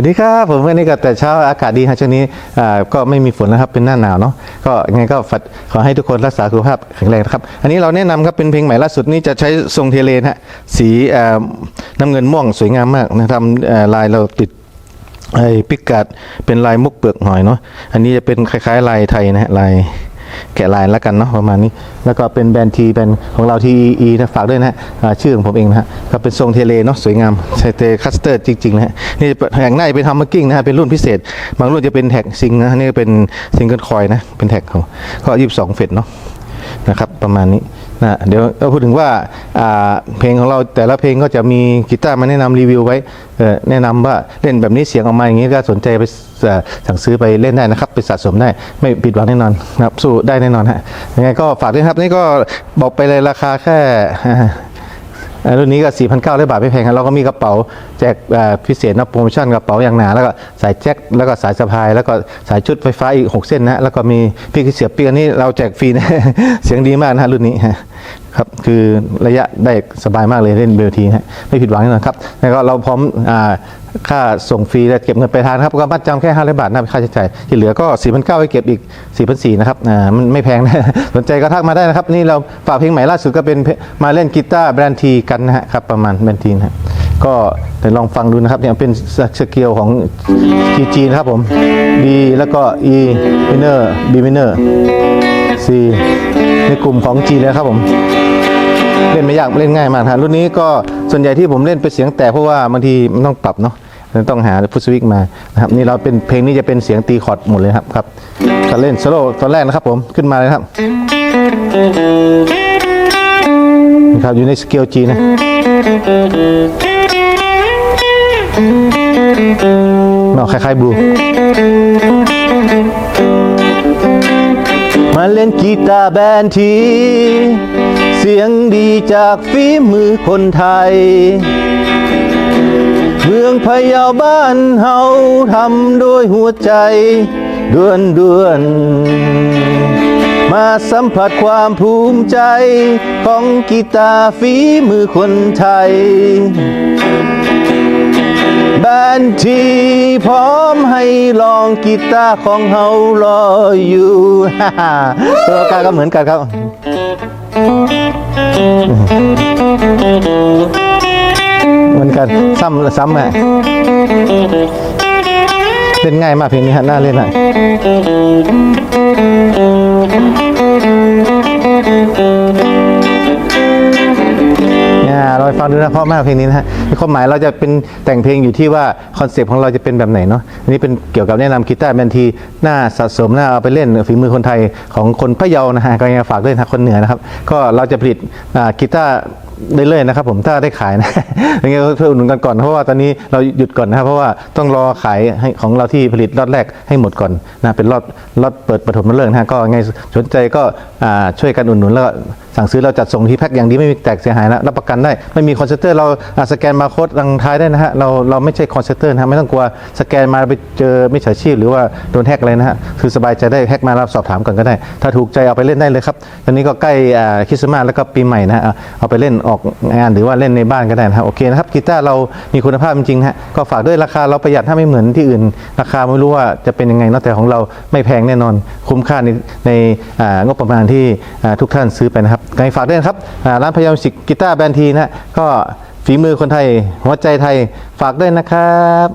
วัสดีครับผมวันนี้ก็แต่เช้าอากาศดีครับช่วงนี้ก็ไม่มีฝนนะครับเป็นหน้าหนาวเนาะก็ยังไงก็ฝากขอให้ทุกคนรักษาสุขภาพแข็งแรงนะครับ อันนี้เราแนะนำครับเป็นเพลงใหม่ล่าสุดนี่จะใช้ทรงเทเลนะฮะสีน้ำเงินม่วงสวยงามมากนะทำลายเราติดไอ้ปิกกัดเป็นลายมุกเปลือกหอยเนาะอันนี้จะเป็นคล้ายๆลายไทยนะฮะลาย แกะลายแล้วกันเนาะประมาณนี้ แล้วก็เป็นแบรนด์ทีแบรนด์ของเราทีอีนะฝากด้วยนะฮะชื่อของผมเองนะฮะก็เป็นทรงเทเลเนาะสวยงามใช้เทคัสเตอร์จริงๆนะฮะนี่แท็กหน้าเป็นทำมเมอร์กิ้งนะฮะเป็นรุ่นพิเศษ บางรุ่นจะเป็นแท็กซิงนะนี่เป็นซิงเกิลคอยนะเป็นแท็กของก็ยี่สิบสองเฟตเนาะนะครับประมาณนี้ นะเดี๋ยวเราพูดถึงว่าเพลงของเราแต่ละเพลงก็จะมีกีตาร์มาแนะนำรีวิวไว้เอแนะนำว่าเล่นแบบนี้เสียงออกมาอย่างนี้ก็สนใจไปสั่งซื้อไปเล่นได้นะครับ ไปสะสมได้ไม่ผิดหวังแน่นอนนะครับสู้ได้แน่นอนฮะยังไงก็ฝากด้วยครับนี่ก็บอกไปเลยราคาแค่รุ่นนี้ก็4,900 บาทไม่แพงครับเราก็มีกระเป๋าแจกพิเศษนะโปรโมชั่นกระเป๋าอย่างหนา แล้วก็สายแจ็คแล้วก็สายสะพาย แล้วก็สายชุดไฟฟ้าอีก 6 เส้นนะ แล้วก็มีพี่เสียบปีกอันนี้เราแจกฟรีนะ เสียงดีมากนะฮะรุ่นนี้ฮะ ครับคือระยะได้สบายมากเลยเล่นเบลทีนะฮะไม่ผิดหวังแน่นอนครับแล้วก็เราพร้อมอค่าส่งฟรีและเก็บเงินไปลายทางครับก็มัดจำแค่500บาทนะเป็นค่าใช้จ่ายที่เหลือก็ 4,900ไว้เก็บอีก 4,400นะครับอ่ามันไม่แพงนะสนใจก็ทักมาได้นะครับ นี่เราฝากเพลงใหม่ล่าสุดก็เป็นมาเล่นกีตาร์แบรนด์ทีกันนะฮะครับประมาณแบรนด์ทีนะก็เดี๋ยวลองฟังดูนะครับเนี่ยเป็นสเกลของ G G นะครับผม D แล้วก็ E minor B minor C ในกลุ่มของ G เลยครับผมเล่นไม่ยากเล่นง่ายมากนะรุ่นนี้ก็ส่วนใหญ่ที่ผมเล่นเป็นเสียงแตกเพราะว่าบางทีมันต้องปรับเนาะต้องหาฟุตสวิกมานะครับนี่เราเป็นเพลงนี้จะเป็นเสียงตีคอร์ดหมดเลยครับครับก็เล่นโซโล่ตอนแรกนะครับผมขึ้นมาเลยครับนี่ครับอยู่ในสเกลจีนะเนาะคล้ายๆบลู มาเล่นกีตาร์แบนที เสียงดีจากฝีมือคนไทย เมืองพะเยาบ้านเฮาทำด้วยหัวใจด้วนด้วนมาสัมผัสความภูมิใจของกีตาร์ฝีมือคนไทย นทีพร้อมให้ลองกีตาร์ของเฮารออยู่ฮ่าฮ่าตัวการก็เหมือนกันครับ เหมือนกันซ้ำซ้ำอะเล่นง่ายมากเพลงนี้ฮะน่าเล่นอะ เนี่ยเราไปฟังดูนะเพราะมากเพลงนี้นะฮะมีความหมายเราจะเป็นแต่งเพลงอยู่ที่ว่าคอนเซปต์ของเราจะเป็นแบบไหนเนาะอันนี้เป็นเกี่ยวกับแนะนำกีตาร์แบนทีหน้าสะสมหน้าเอาไปเล่นฝีมือคนไทยของคนพะเยานะฮะก็ยังฝากด้วยนะคนเหนือนะครับ ก็เราจะผลิตกีตาร์ได้เลยนะครับผมถ้าได้ขายนะยังไงก็เพื่ออุดหนุนกันก่อนเพราะว่าตอนนี้เราหยุดก่อนนะครับเพราะว่าต้องรอขายให้ของเราที่ผลิตลอตแรกให้หมดก่อนนะเป็นลอตล็อตเปิดปฐมฤกษ์นะฮะก็ยังไงสนใจก็ช่วยกันอุดหนุนแล้ว สั่งซื้อเราจัดส่งที่แพ็คอย่างดีไม่มีแตกเสียหายนะรับประกันได้ ไม่มีคอนเซนเตอร์เราสแกนมาโค้ดรังท้ายได้นะฮะเราเราไม่ใช่คอนเซนเตอร์นะฮะไม่ต้องกลัวสแกนมาไปเจอมิจฉาชีพหรือว่าโดนแฮกอะไรนะฮะคือสบายใจได้แฮกมาเราสอบถามก่อนก็ได้ ถ้าถูกใจเอาไปเล่นได้เลยครับตอนนี้ก็ใกล้คริสต์มาสแล้วก็ปีใหม่นะฮะเอาไปเล่นออกงานหรือว่าเล่นในบ้านก็ได้นะครับโอเคนะครับกีตาร์เรามีคุณภาพจริงๆฮะก็ฝากด้วยราคาเราประหยัดถ้าไม่เหมือนที่อื่น ราคาไม่รู้ว่าจะเป็นยังไงเนอะแต่ของเราไม่แพงแน่นอน คุ้มค่าในในงบประมาณที่ทุกท่านซื้อไปนะครับไงฝากด้วยนครับร้านพยามสิกกีตาร์แบรนทีนะก็ฝีมือคนไทย หัวใจไทยฝากด้วยนะครับ